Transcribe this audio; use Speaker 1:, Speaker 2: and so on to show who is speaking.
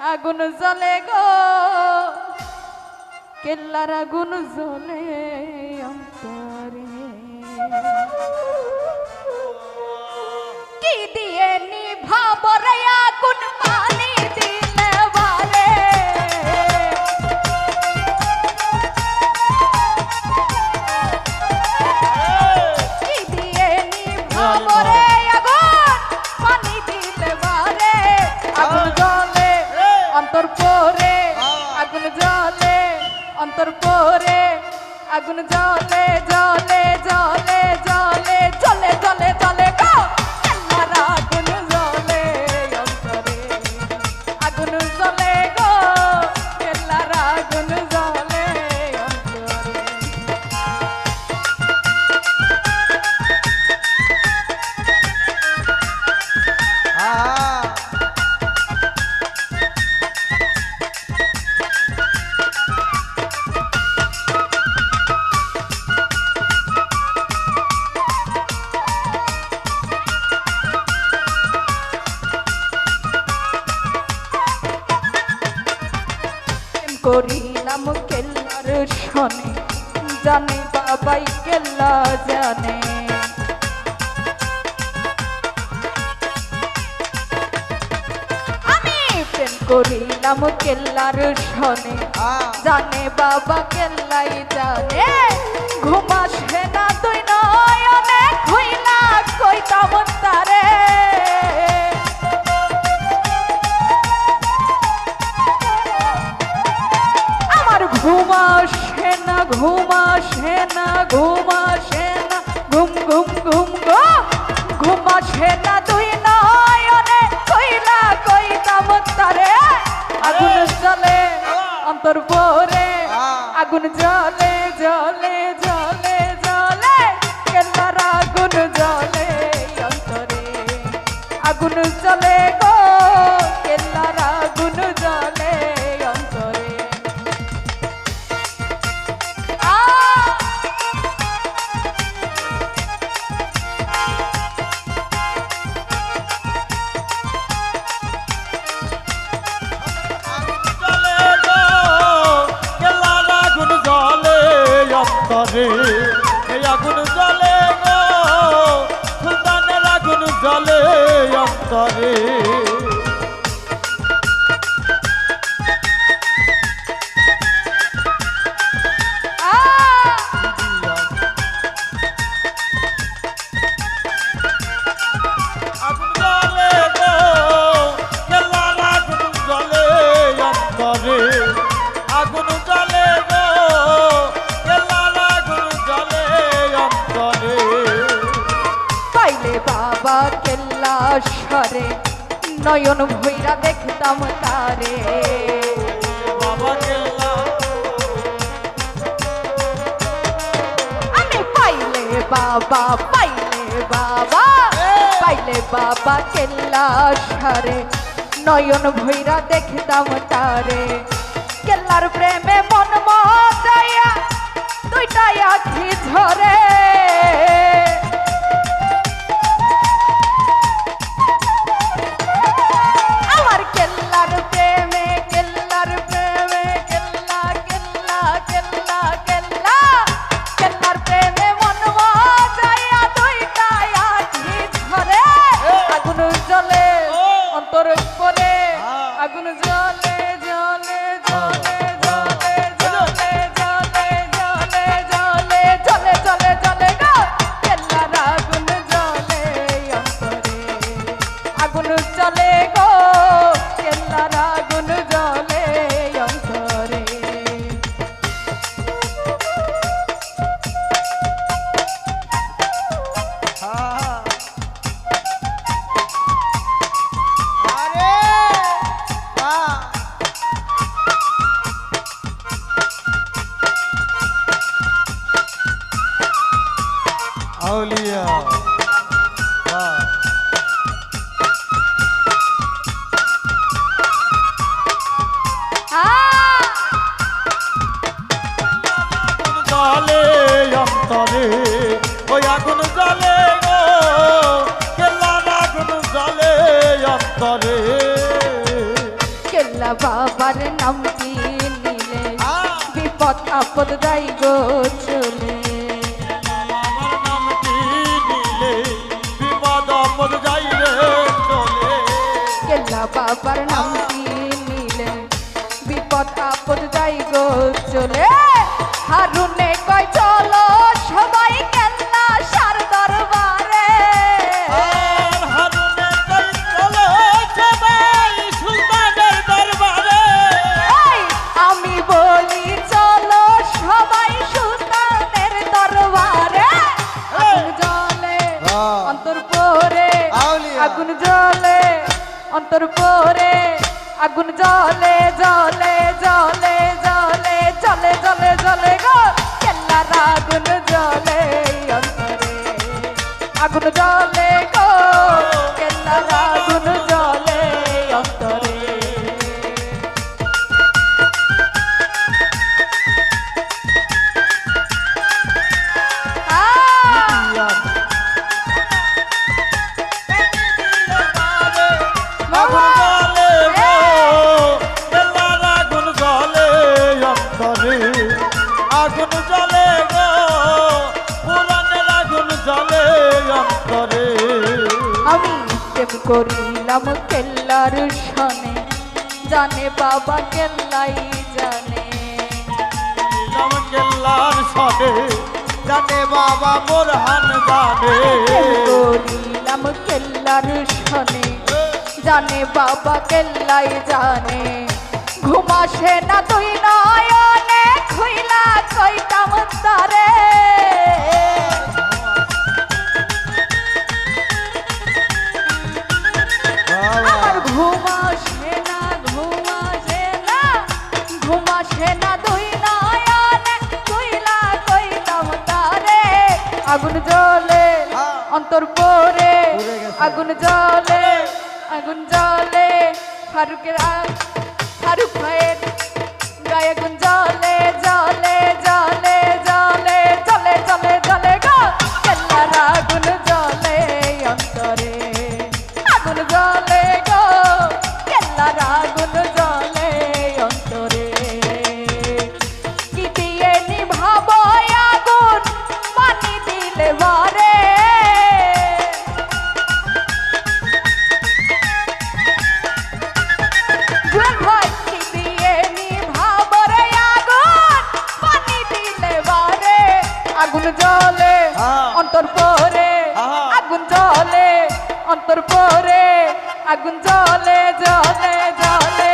Speaker 1: আগুন জ্বলে গো। কেল্লার আগুন জ্বলে অন্তরে। কি দিয়ে নিভাব রে আগুন জলে অন্তর পরে আগুন জলে জলে জলে জলে জলে জলে জলে গো! শনে জানে বাবাই কেল্লা জানে। আমি প্রেম করিলাম কেল্লার শনে জানে বাবা কেল্লাই জানে। ঘুমাসে না তুই নয় অনেক হইলা কইতাম তারে না ঘুম আসে না ঘুম ঘুম ঘুম গো। ঘুম না তুই আগুন চলে অন্তর পরে আগুন
Speaker 2: জলে জলে জলে জলে কেলার আগুন জলে অন্তরে? আগুন চলে অন্তরে এই আগুন জলে গো। সুলতানের আগুন জলে অন্তরে।
Speaker 1: সরে নয়ন ভৈরা দেখতাম তারে। আমি পাইলে বাবা পাইলে বাবা পাইলে বাবা কেল্লা সরে। নয়ন ভৈরা দেখতাম তারে। কেল্লার প্রেমে মন মজাইয়া দুইটাই আখি ঝরে। জ্বলে অন্তর করে আগুন জলে জলে জলে জলে আগুন অন্তরে আগুন জ্বলে গো কেল্লার আগুন অন্তরে
Speaker 2: ওই আগুন জলে গো কেল্লার আগুন জলে অন্তরে।
Speaker 1: কেল্লা বাবার নামটি নিলে? বিপদ আপদ যাই গো চলে।
Speaker 2: আমার নামটি নিলে? বিপদ আপদ যাইবে চলে।
Speaker 1: কেল্লা বাবার নামটি নিলে? বিপদ আপদ যাই গো চলে। হারুনে আগুন জলে অন্তর পরে আগুন জলে জলে জলে জলে জলে জলে জলে গো। কেল্লার আগুন জলে অন্তরে। আগুন জলে করিলাম কেল্লার সনে। জানে বাবা কেল্লাই জানে।
Speaker 2: কেল্লার সনে জানে বাবা মোর হান জানে।
Speaker 1: করিলাম কেল্লার সনে জানে বাবা কেল্লাই জানে। ঘুমাসে না তুই নয়নে খুইলা কইতাম তারে। আগুন
Speaker 2: জলে।
Speaker 1: অন্তর পরে। আগুন জলে আগুন জলে ফারুকের ফারুক ভাইয়ের গায়ে আগুন আগুন জলে
Speaker 2: হ্যাঁ।
Speaker 1: অন্তর পরে
Speaker 2: হ্যাঁ।
Speaker 1: আগুন জলে অন্তর পরে আগুন জলে জলে জ্বলে